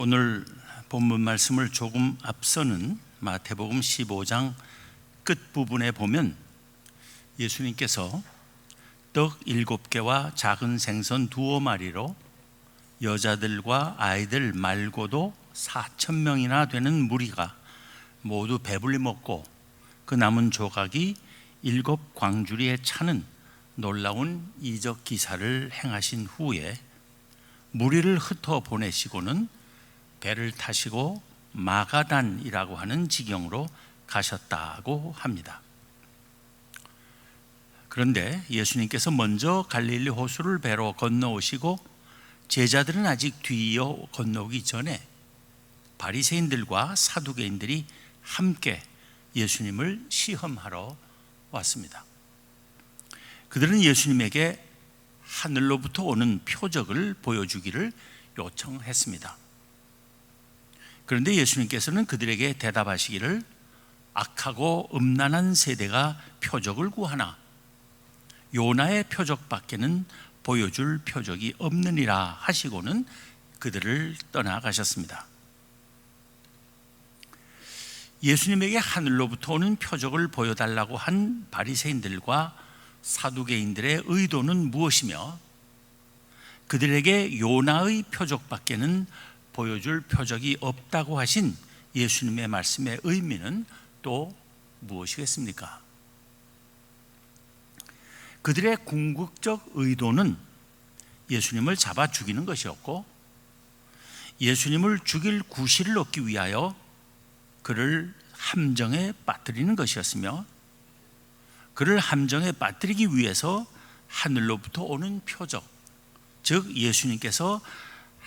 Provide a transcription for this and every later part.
오늘 본문 말씀을 조금 앞서는 마태복음 15장 끝 부분에 보면 예수님께서 떡 일곱 개와 작은 생선 두어 마리로 여자들과 아이들 말고도 4천 명이나 되는 무리가 모두 배불리 먹고 그 남은 조각이 일곱 광주리에 차는 놀라운 이적 기사를 행하신 후에 무리를 흩어 보내시고는 배를 타시고 마가단이라고 하는 지경으로 가셨다고 합니다. 그런데 예수님께서 먼저 갈릴리 호수를 배로 건너오시고 제자들은 아직 뒤이어 건너오기 전에 바리새인들과 사두개인들이 함께 예수님을 시험하러 왔습니다. 그들은 예수님에게 하늘로부터 오는 표적을 보여주기를 요청했습니다. 그런데 예수님께서는 그들에게 대답하시기를 악하고 음란한 세대가 표적을 구하나 요나의 표적밖에는 보여줄 표적이 없느니라 하시고는 그들을 떠나가셨습니다. 예수님에게 하늘로부터 오는 표적을 보여달라고 한 바리새인들과 사두개인들의 의도는 무엇이며 그들에게 요나의 표적밖에는 보여줄 표적이 없다고 하신 예수님의 말씀의 의미는 또 무엇이겠습니까? 그들의 궁극적 의도는 예수님을 잡아 죽이는 것이었고 예수님을 죽일 구실을 얻기 위하여 그를 함정에 빠뜨리는 것이었으며 그를 함정에 빠뜨리기 위해서 하늘로부터 오는 표적 즉 예수님께서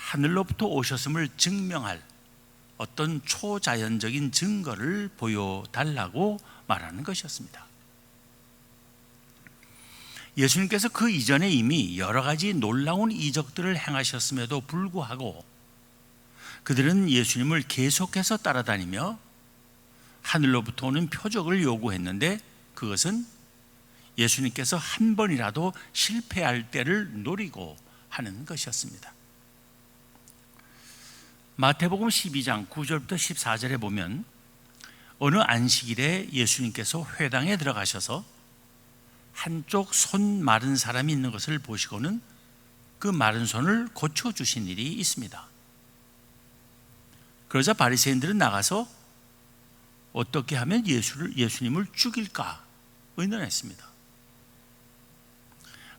하늘로부터 오셨음을 증명할 어떤 초자연적인 증거를 보여달라고 말하는 것이었습니다. 예수님께서 그 이전에 이미 여러 가지 놀라운 이적들을 행하셨음에도 불구하고 그들은 예수님을 계속해서 따라다니며 하늘로부터 오는 표적을 요구했는데 그것은 예수님께서 한 번이라도 실패할 때를 노리고 하는 것이었습니다. 마태복음 12장 9절부터 14절에 보면 어느 안식일에 예수님께서 회당에 들어가셔서 한쪽 손 마른 사람이 있는 것을 보시고는 그 마른 손을 고쳐 주신 일이 있습니다. 그러자 바리새인들은 나가서 어떻게 하면 예수를 예수님을 죽일까 의논했습니다.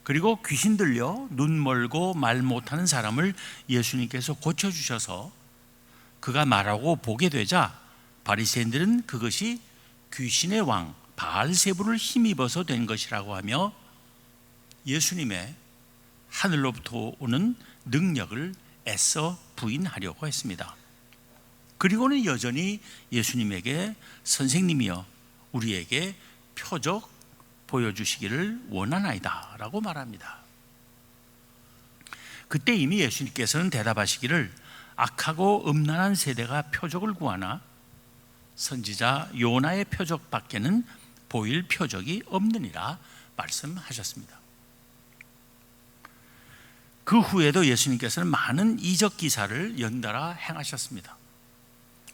그리고 귀신 들려 눈 멀고 말 못하는 사람을 예수님께서 고쳐 주셔서 그가 말하고 보게 되자 바리새인들은 그것이 귀신의 왕 바알세부를 힘입어서 된 것이라고 하며 예수님의 하늘로부터 오는 능력을 애써 부인하려고 했습니다. 그리고는 여전히 예수님에게 선생님이여 우리에게 표적 보여주시기를 원하나이다 라고 말합니다. 그때 이미 예수님께서는 대답하시기를 악하고 음란한 세대가 표적을 구하나 선지자 요나의 표적밖에는 보일 표적이 없느니라 말씀하셨습니다. 그 후에도 예수님께서는 많은 이적 기사를 연달아 행하셨습니다.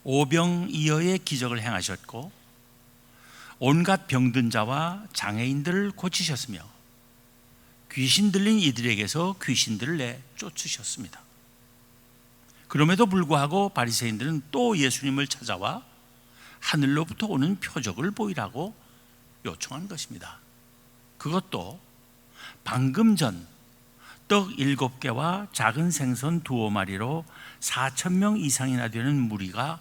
오병이어의 기적을 행하셨고 온갖 병든 자와 장애인들을 고치셨으며 귀신 들린 이들에게서 귀신들을 내 쫓으셨습니다. 그럼에도 불구하고 바리새인들은 또 예수님을 찾아와 하늘로부터 오는 표적을 보이라고 요청한 것입니다. 그것도 방금 전떡 일곱 개와 작은 생선 두어 마리로 4천 명 이상이나 되는 무리가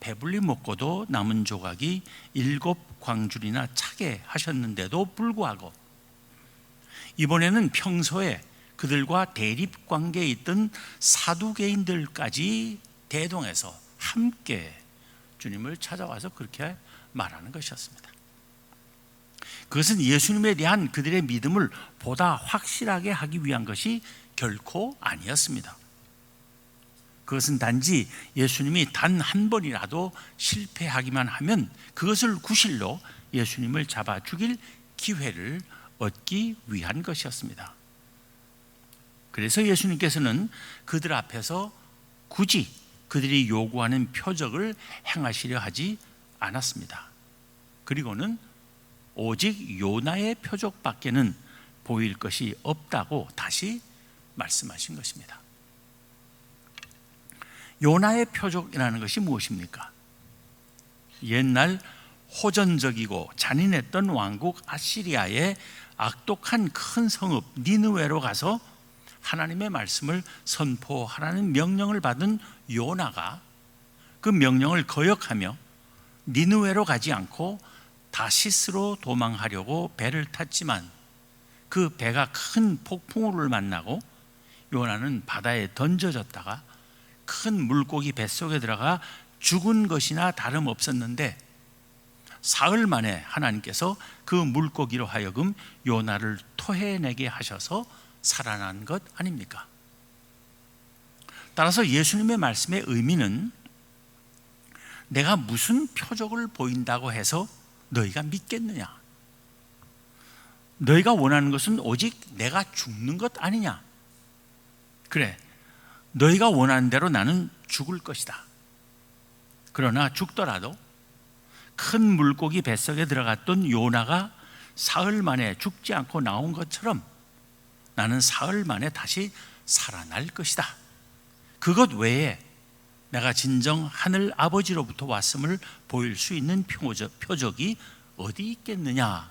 배불리 먹고도 남은 조각이 일곱 광줄이나 차게 하셨는데도 불구하고 이번에는 평소에 그들과 대립 관계에 있던 사두개인들까지 대동해서 함께 주님을 찾아와서 그렇게 말하는 것이었습니다. 그것은 예수님에 대한 그들의 믿음을 보다 확실하게 하기 위한 것이 결코 아니었습니다. 그것은 단지 예수님이 단 한 번이라도 실패하기만 하면 그것을 구실로 예수님을 잡아 죽일 기회를 얻기 위한 것이었습니다. 그래서 예수님께서는 그들 앞에서 굳이 그들이 요구하는 표적을 행하시려 하지 않았습니다. 그리고는 오직 요나의 표적밖에는 보일 것이 없다고 다시 말씀하신 것입니다. 요나의 표적이라는 것이 무엇입니까? 옛날 호전적이고 잔인했던 왕국 아시리아의 악독한 큰 성읍 니느웨로 가서 하나님의 말씀을 선포하라는 명령을 받은 요나가 그 명령을 거역하며 니느웨로 가지 않고 다시스로 도망하려고 배를 탔지만 그 배가 큰 폭풍우를 만나고 요나는 바다에 던져졌다가 큰 물고기 뱃속에 들어가 죽은 것이나 다름없었는데 사흘 만에 하나님께서 그 물고기로 하여금 요나를 토해내게 하셔서 살아난 것 아닙니까? 따라서 예수님의 말씀의 의미는 내가 무슨 표적을 보인다고 해서 너희가 믿겠느냐? 너희가 원하는 것은 오직 내가 죽는 것 아니냐? 그래, 너희가 원하는 대로 나는 죽을 것이다. 그러나 죽더라도 큰 물고기 뱃속에 들어갔던 요나가 사흘 만에 죽지 않고 나온 것처럼 나는 사흘 만에 다시 살아날 것이다. 그것 외에 내가 진정 하늘 아버지로부터 왔음을 보일 수 있는 표적, 이 어디 있겠느냐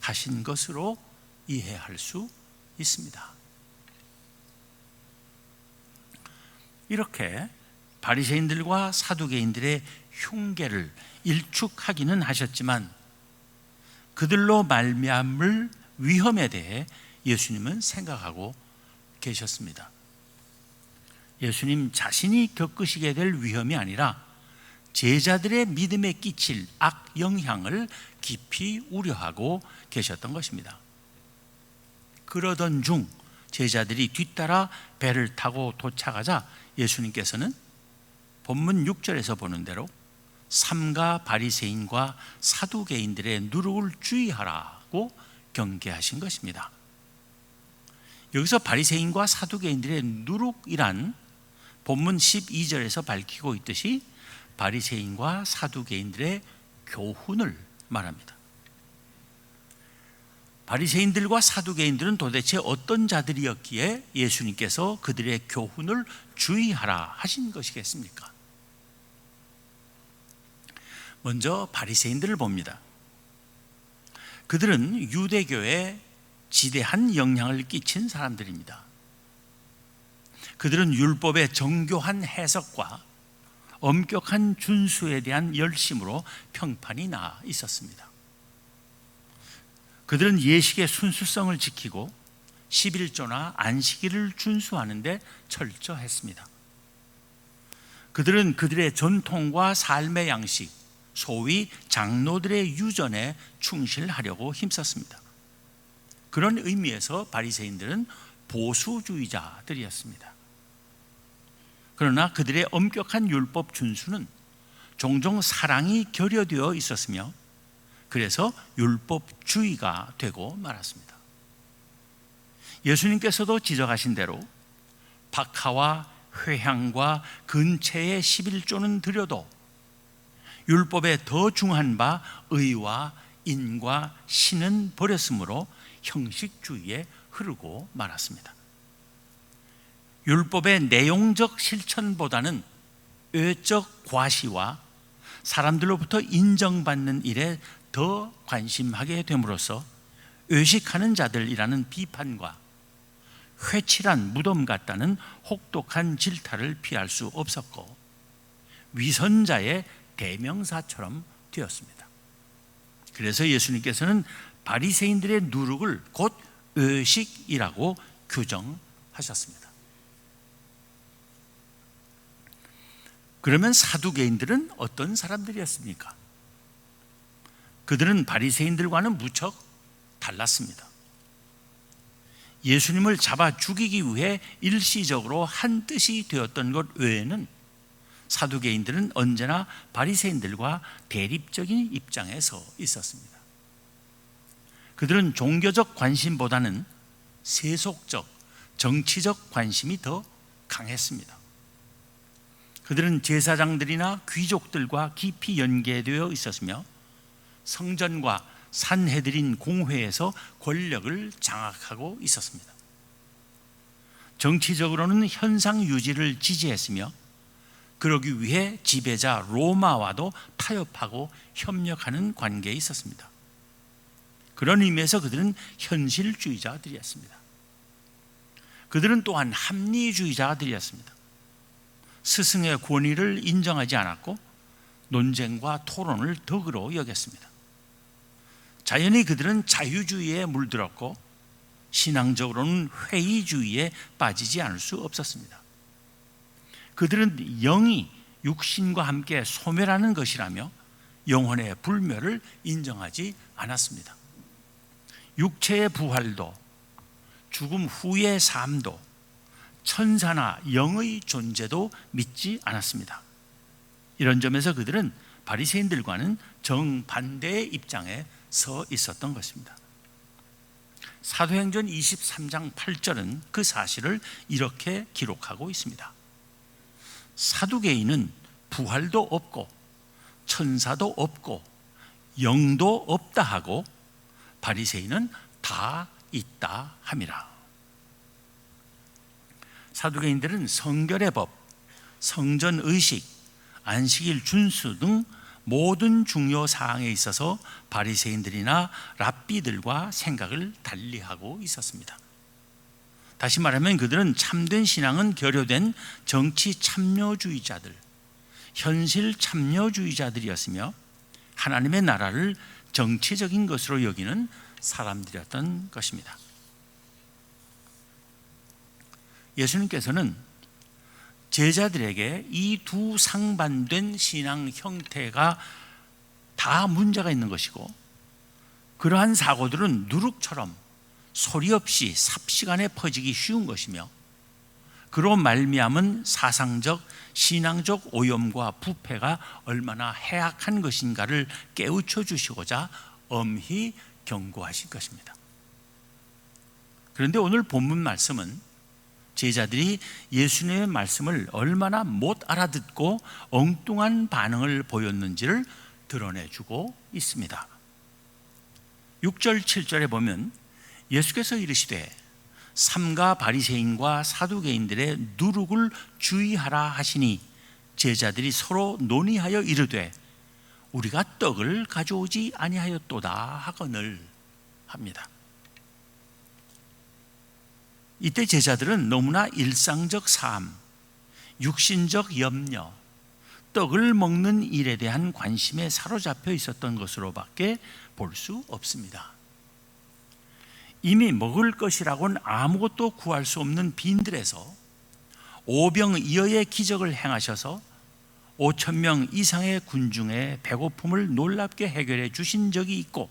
하신 것으로 이해할 수 있습니다. 이렇게 바리새인들과 사두개인들의 흉계를 일축하기는 하셨지만 그들로 말미암을 위험에 대해 예수님은 생각하고 계셨습니다. 예수님 자신이 겪으시게 될 위험이 아니라 제자들의 믿음에 끼칠 악 영향을 깊이 우려하고 계셨던 것입니다. 그러던 중 제자들이 뒤따라 배를 타고 도착하자 예수님께서는 본문 6절에서 보는 대로 삼가 바리새인과 사두개인들의 누룩을 주의하라고 경계하신 것입니다. 여기서 바리새인과 사두개인들의 누룩이란 본문 12절에서 밝히고 있듯이 바리새인과 사두개인들의 교훈을 말합니다. 바리새인들과 사두개인들은 도대체 어떤 자들이었기에 예수님께서 그들의 교훈을 주의하라 하신 것이겠습니까? 먼저 바리새인들을 봅니다. 그들은 유대교에 지대한 영향을 끼친 사람들입니다. 그들은 율법의 정교한 해석과 엄격한 준수에 대한 열심으로 평판이 나 있었습니다. 그들은 예식의 순수성을 지키고 11조나 안식일을 준수하는데 철저했습니다. 그들은 그들의 전통과 삶의 양식, 소위 장로들의 유전에 충실하려고 힘썼습니다. 그런 의미에서 바리새인들은 보수주의자들이었습니다. 그러나 그들의 엄격한 율법 준수는 종종 사랑이 결여되어 있었으며 그래서 율법주의가 되고 말았습니다. 예수님께서도 지적하신 대로 박하와 회향과 근체의 11조는 드려도 율법에 더 중한 바 의와 인과 신은 버렸으므로 형식주의에 흐르고 말았습니다. 율법의 내용적 실천보다는 외적 과시와 사람들로부터 인정받는 일에 더 관심하게 됨으로써 의식하는 자들이라는 비판과 회칠한 무덤 같다는 혹독한 질타를 피할 수 없었고 위선자의 대명사처럼 되었습니다. 그래서 예수님께서는 바리새인들의 누룩을 곧 의식이라고 규정하셨습니다. 그러면 사두개인들은 어떤 사람들이었습니까? 그들은 바리새인들과는 무척 달랐습니다. 예수님을 잡아 죽이기 위해 일시적으로 한 뜻이 되었던 것 외에는 사두개인들은 언제나 바리새인들과 대립적인 입장에 서 있었습니다. 그들은 종교적 관심보다는 세속적, 정치적 관심이 더 강했습니다. 그들은 제사장들이나 귀족들과 깊이 연계되어 있었으며 성전과 산해드린 공회에서 권력을 장악하고 있었습니다. 정치적으로는 현상 유지를 지지했으며 그러기 위해 지배자 로마와도 타협하고 협력하는 관계에 있었습니다. 그런 의미에서 그들은 현실주의자들이었습니다. 그들은 또한 합리주의자들이었습니다. 스승의 권위를 인정하지 않았고 논쟁과 토론을 덕으로 여겼습니다. 자연히 그들은 자유주의에 물들었고 신앙적으로는 회의주의에 빠지지 않을 수 없었습니다. 그들은 영이 육신과 함께 소멸하는 것이라며 영혼의 불멸을 인정하지 않았습니다. 육체의 부활도 죽음 후의 삶도 천사나 영의 존재도 믿지 않았습니다. 이런 점에서 그들은 바리새인들과는 정반대의 입장에 서 있었던 것입니다. 사도행전 23장 8절은 그 사실을 이렇게 기록하고 있습니다. 사두개인은 부활도 없고 천사도 없고 영도 없다 하고 바리새인은 다 있다 함이라. 사두개인들은 성결의 법, 성전 의식, 안식일 준수 등 모든 중요 사항에 있어서 바리새인들이나 랍비들과 생각을 달리하고 있었습니다. 다시 말하면 그들은 참된 신앙은 결여된 정치 참여주의자들, 현실 참여주의자들이었으며 하나님의 나라를 정치적인 것으로 여기는 사람들이었던 것입니다. 예수님께서는 제자들에게 이 두 상반된 신앙 형태가 다 문제가 있는 것이고 그러한 사고들은 누룩처럼 소리 없이 삽시간에 퍼지기 쉬운 것이며 그로 말미암은 사상적 신앙적 오염과 부패가 얼마나 해악한 것인가를 깨우쳐 주시고자 엄히 경고하실 것입니다. 그런데 오늘 본문 말씀은 제자들이 예수님의 말씀을 얼마나 못 알아듣고 엉뚱한 반응을 보였는지를 드러내주고 있습니다. 6절, 7절에 보면 예수께서 이르시되 삼가 바리새인과 사두개인들의 누룩을 주의하라 하시니 제자들이 서로 논의하여 이르되 우리가 떡을 가져오지 아니하였도다 하거늘 합니다. 이때 제자들은 너무나 일상적 삶, 육신적 염려, 떡을 먹는 일에 대한 관심에 사로잡혀 있었던 것으로밖에 볼 수 없습니다. 이미 먹을 것이라고는 아무것도 구할 수 없는 빈들에서 오병이어의 기적을 행하셔서 5천 명 이상의 군중의 배고픔을 놀랍게 해결해 주신 적이 있고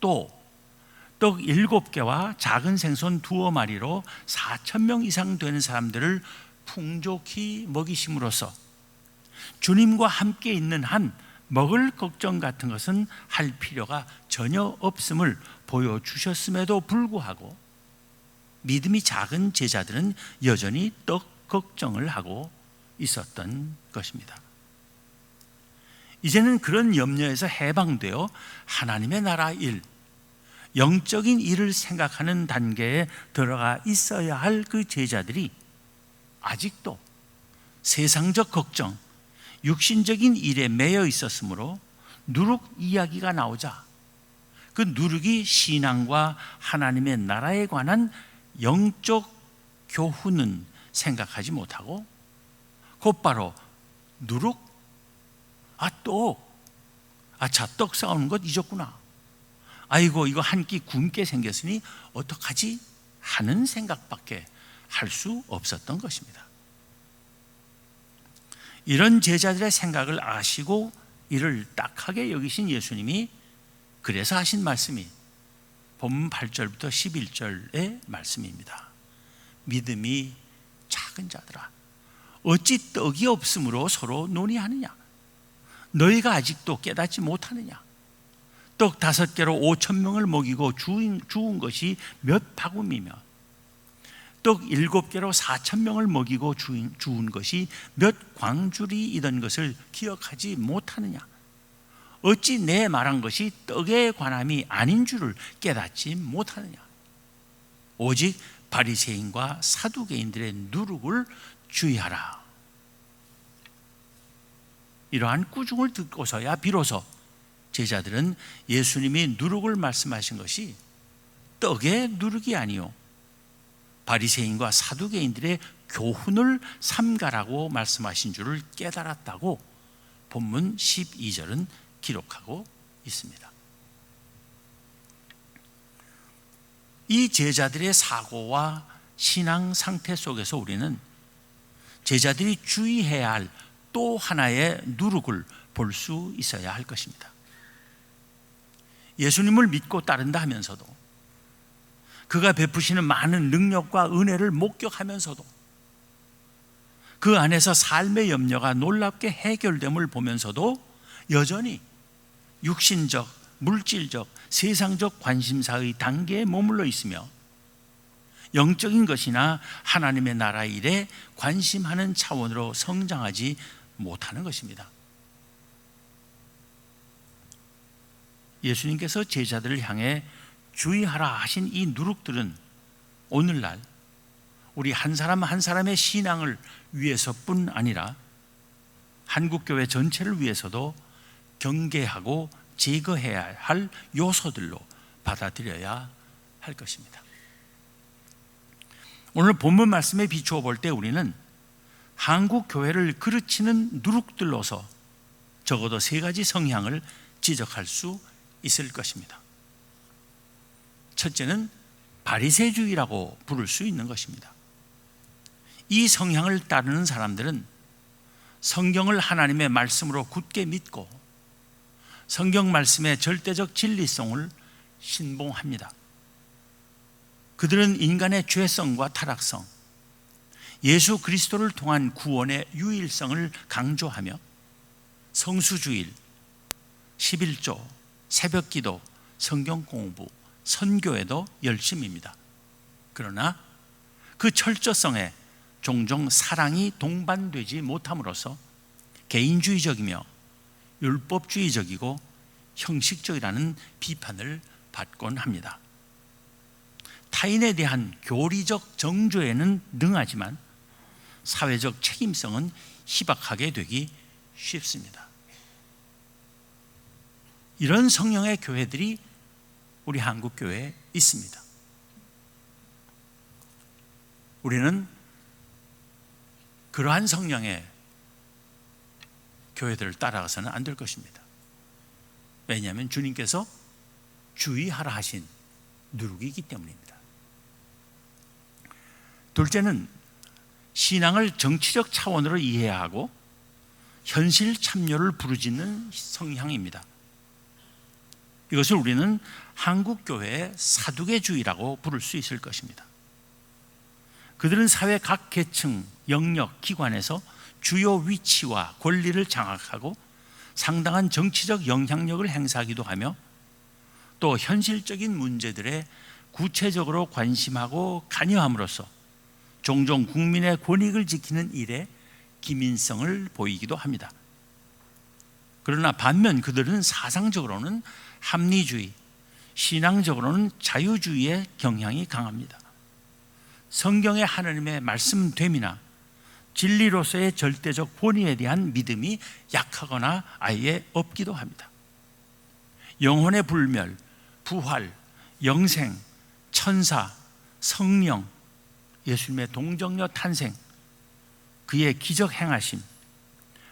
또떡 일곱 개와 작은 생선 두어 마리로 4천 명 이상 되는 사람들을 풍족히 먹이심으로써 주님과 함께 있는 한 먹을 걱정 같은 것은 할 필요가 전혀 없음을 보여주셨음에도 불구하고 믿음이 작은 제자들은 여전히 떡 걱정을 하고 있었던 것입니다. 이제는 그런 염려에서 해방되어 하나님의 나라 일, 영적인 일을 생각하는 단계에 들어가 있어야 할 그 제자들이 아직도 세상적 걱정, 육신적인 일에 매여 있었으므로 누룩 이야기가 나오자 그 누룩이 신앙과 하나님의 나라에 관한 영적 교훈은 생각하지 못하고 곧바로 누룩? 아또. 아차 떡 싸우는 것 잊었구나. 아이고 이거 한 끼 굶게 생겼으니 어떡하지? 하는 생각밖에 할 수 없었던 것입니다. 이런 제자들의 생각을 아시고 이를 딱하게 여기신 예수님이 그래서 하신 말씀이 본문 8절부터 11절의 말씀입니다. 믿음이 작은 자들아 어찌 떡이 없으므로 서로 논의하느냐 너희가 아직도 깨닫지 못하느냐 떡 다섯 개로 오천 명을 먹이고 죽은, 것이 몇 바구미며 떡 일곱 개로 사천 명을 먹이고 주인- 주운 것이 몇 광주리이던 것을 기억하지 못하느냐? 어찌 내 말한 것이 떡에 관함이 아닌 줄을 깨닫지 못하느냐? 오직 바리새인과 사두개인들의 누룩을 주의하라. 이러한 꾸중을 듣고서야 비로소 제자들은 예수님이 누룩을 말씀하신 것이 떡의 누룩이 아니요 바리새인과 사두개인들의 교훈을 삼가라고 말씀하신 줄을 깨달았다고 본문 12절은 기록하고 있습니다. 이 제자들의 사고와 신앙 상태 속에서 우리는 제자들이 주의해야 할 또 하나의 누룩을 볼 수 있어야 할 것입니다. 예수님을 믿고 따른다 하면서도 그가 베푸시는 많은 능력과 은혜를 목격하면서도 그 안에서 삶의 염려가 놀랍게 해결됨을 보면서도 여전히 육신적, 물질적, 세상적 관심사의 단계에 머물러 있으며 영적인 것이나 하나님의 나라 일에 관심하는 차원으로 성장하지 못하는 것입니다. 예수님께서 제자들을 향해 주의하라 하신 이 누룩들은 오늘날 우리 한 사람 한 사람의 신앙을 위해서뿐 아니라 한국 교회 전체를 위해서도 경계하고 제거해야 할 요소들로 받아들여야 할 것입니다. 오늘 본문 말씀에 비추어 볼 때 우리는 한국 교회를 그르치는 누룩들로서 적어도 세 가지 성향을 지적할 수 있을 것입니다. 첫째는 바리새주의라고 부를 수 있는 것입니다. 이 성향을 따르는 사람들은 성경을 하나님의 말씀으로 굳게 믿고 성경 말씀의 절대적 진리성을 신봉합니다. 그들은 인간의 죄성과 타락성, 예수 그리스도를 통한 구원의 유일성을 강조하며 성수주일, 11조, 새벽 기도, 성경 공부, 선교에도 열심입니다. 그러나 그 철저성에 종종 사랑이 동반되지 못함으로써 개인주의적이며 율법주의적이고 형식적이라는 비판을 받곤 합니다. 타인에 대한 교리적 정조에는 능하지만 사회적 책임성은 희박하게 되기 쉽습니다. 이런 성령의 교회들이 우리 한국 교회에 있습니다. 우리는 그러한 성령의 교회들을 따라가서는 안 될 것입니다. 왜냐하면 주님께서 주의하라 하신 누룩이기 때문입니다. 둘째는 신앙을 정치적 차원으로 이해해야 하고 현실 참여를 부르짖는 성향입니다. 이것을 우리는 한국 교회의 사두개주의라고 부를 수 있을 것입니다. 그들은 사회 각 계층, 영역, 기관에서 주요 위치와 권리를 장악하고 상당한 정치적 영향력을 행사하기도 하며 또 현실적인 문제들에 구체적으로 관심하고 관여함으로써 종종 국민의 권익을 지키는 일에 기민성을 보이기도 합니다. 그러나 반면 그들은 사상적으로는 합리주의, 신앙적으로는 자유주의의 경향이 강합니다. 성경의 하나님의 말씀됨이나 진리로서의 절대적 권위에 대한 믿음이 약하거나 아예 없기도 합니다. 영혼의 불멸, 부활, 영생, 천사, 성령, 예수님의 동정녀 탄생, 그의 기적 행하심,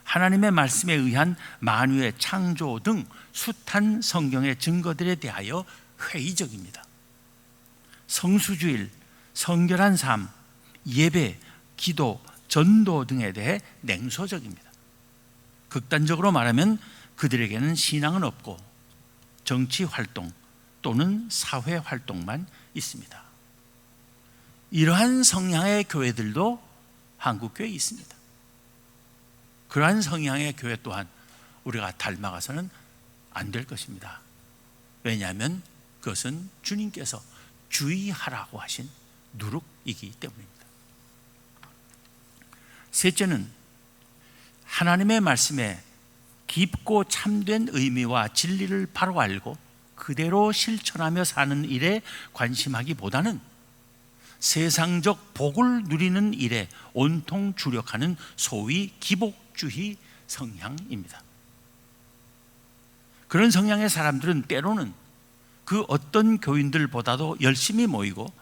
하나님의 말씀에 의한 만유의 창조 등 숱한 성경의 증거들에 대하여 회의적입니다. 성수주일, 성결한 삶, 예배, 기도, 전도 등에 대해 냉소적입니다. 극단적으로 말하면 그들에게는 신앙은 없고 정치 활동 또는 사회 활동만 있습니다. 이러한 성향의 교회들도 한국 교회에 있습니다. 그러한 성향의 교회 또한 우리가 닮아가서는 안 될 것입니다. 왜냐하면 그것은 주님께서 주의하라고 하신 누룩이기 때문입니다. 셋째는 하나님의 말씀에 깊고 참된 의미와 진리를 바로 알고 그대로 실천하며 사는 일에 관심하기보다는 세상적 복을 누리는 일에 온통 주력하는 소위 기복주의 성향입니다. 그런 성향의 사람들은 때로는 그 어떤 교인들보다도 열심히 모이고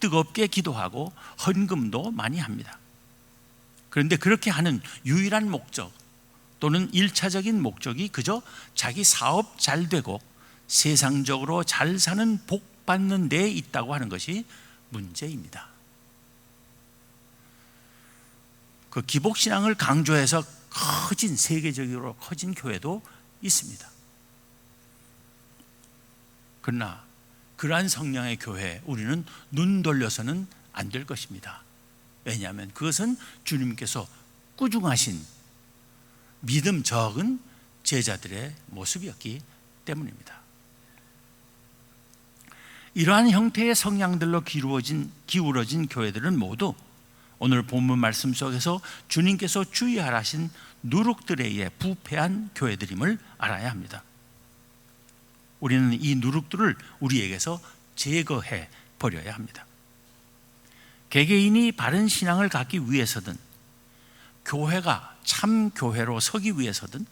뜨겁게 기도하고 헌금도 많이 합니다. 그런데 그렇게 하는 유일한 목적 또는 일차적인 목적이 그저 자기 사업 잘 되고 세상적으로 잘 사는 복 받는 데 있다고 하는 것이 문제입니다. 그 기복 신앙을 강조해서 커진 세계적으로 커진 교회도 있습니다. 그러나 그러한 성량의 교회 우리는 눈 돌려서는 안 될 것입니다. 왜냐하면 그것은 주님께서 꾸중하신 믿음 적은 제자들의 모습이었기 때문입니다. 이러한 형태의 성향들로 기울어진, 기울어진 교회들은 모두 오늘 본문 말씀 속에서 주님께서 주의하라신 누룩들에 의해 부패한 교회들임을 알아야 합니다. 우리는 이 누룩들을 우리에게서 제거해 버려야 합니다. 개개인이 바른 신앙을 갖기 위해서든 교회가 참 교회로 서기 위해서든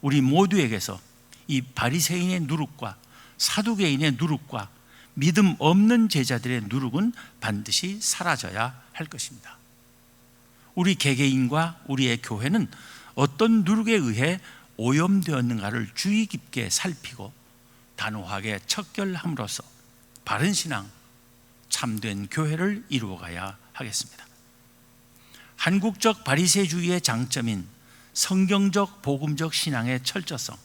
우리 모두에게서 이 바리새인의 누룩과 사두개인의 누룩과 믿음 없는 제자들의 누룩은 반드시 사라져야 할 것입니다. 우리 개개인과 우리의 교회는 어떤 누룩에 의해 오염되었는가를 주의 깊게 살피고 단호하게 척결함으로써 바른 신앙, 참된 교회를 이루어가야 하겠습니다. 한국적 바리새주의의 장점인 성경적 복음적 신앙의 철저성,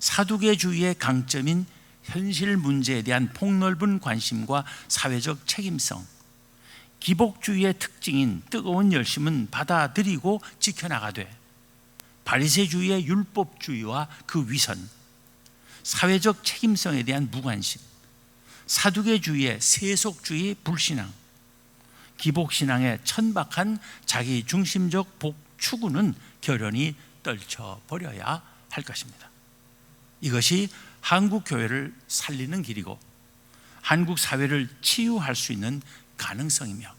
사두개주의의 강점인 현실 문제에 대한 폭넓은 관심과 사회적 책임성, 기복주의의 특징인 뜨거운 열심은 받아들이고 지켜나가되 바리새주의의 율법주의와 그 위선, 사회적 책임성에 대한 무관심, 사두개주의의 세속주의 불신앙, 기복신앙의 천박한 자기 중심적 복 추구는 결연히 떨쳐버려야 할 것입니다. 이것이 한국 교회를 살리는 길이고 한국 사회를 치유할 수 있는 가능성이며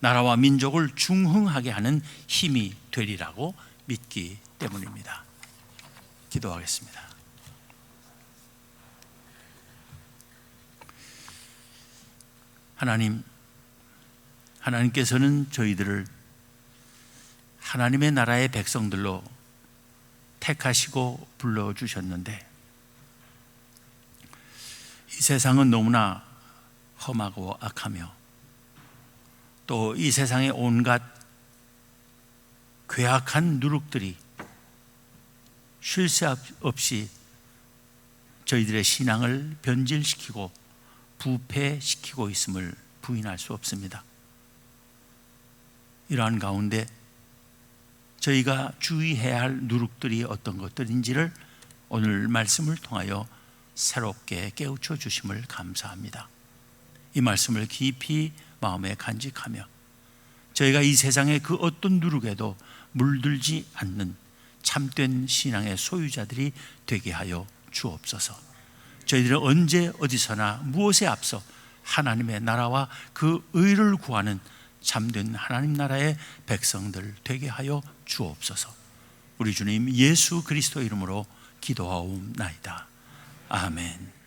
나라와 민족을 중흥하게 하는 힘이 되리라고 믿기 때문입니다. 기도하겠습니다. 하나님, 하나님께서는 저희들을 하나님의 나라의 백성들로 택하시고 불러주셨는데 이 세상은 너무나 험하고 악하며 또 이 세상의 온갖 괴악한 누룩들이 쉴 새 없이 저희들의 신앙을 변질시키고 부패시키고 있음을 부인할 수 없습니다. 이러한 가운데 저희가 주의해야 할 누룩들이 어떤 것들인지를 오늘 말씀을 통하여 새롭게 깨우쳐 주심을 감사합니다. 이 말씀을 깊이 마음에 간직하며 저희가 이 세상의 그 어떤 누룩에도 물들지 않는 참된 신앙의 소유자들이 되게 하여 주옵소서. 저희들은 언제 어디서나 무엇에 앞서 하나님의 나라와 그 의를 구하는 참된 하나님 나라의 백성들 되게 하여 주옵소서. 우리 주님 예수 그리스도 이름으로 기도하옵나이다. 아멘.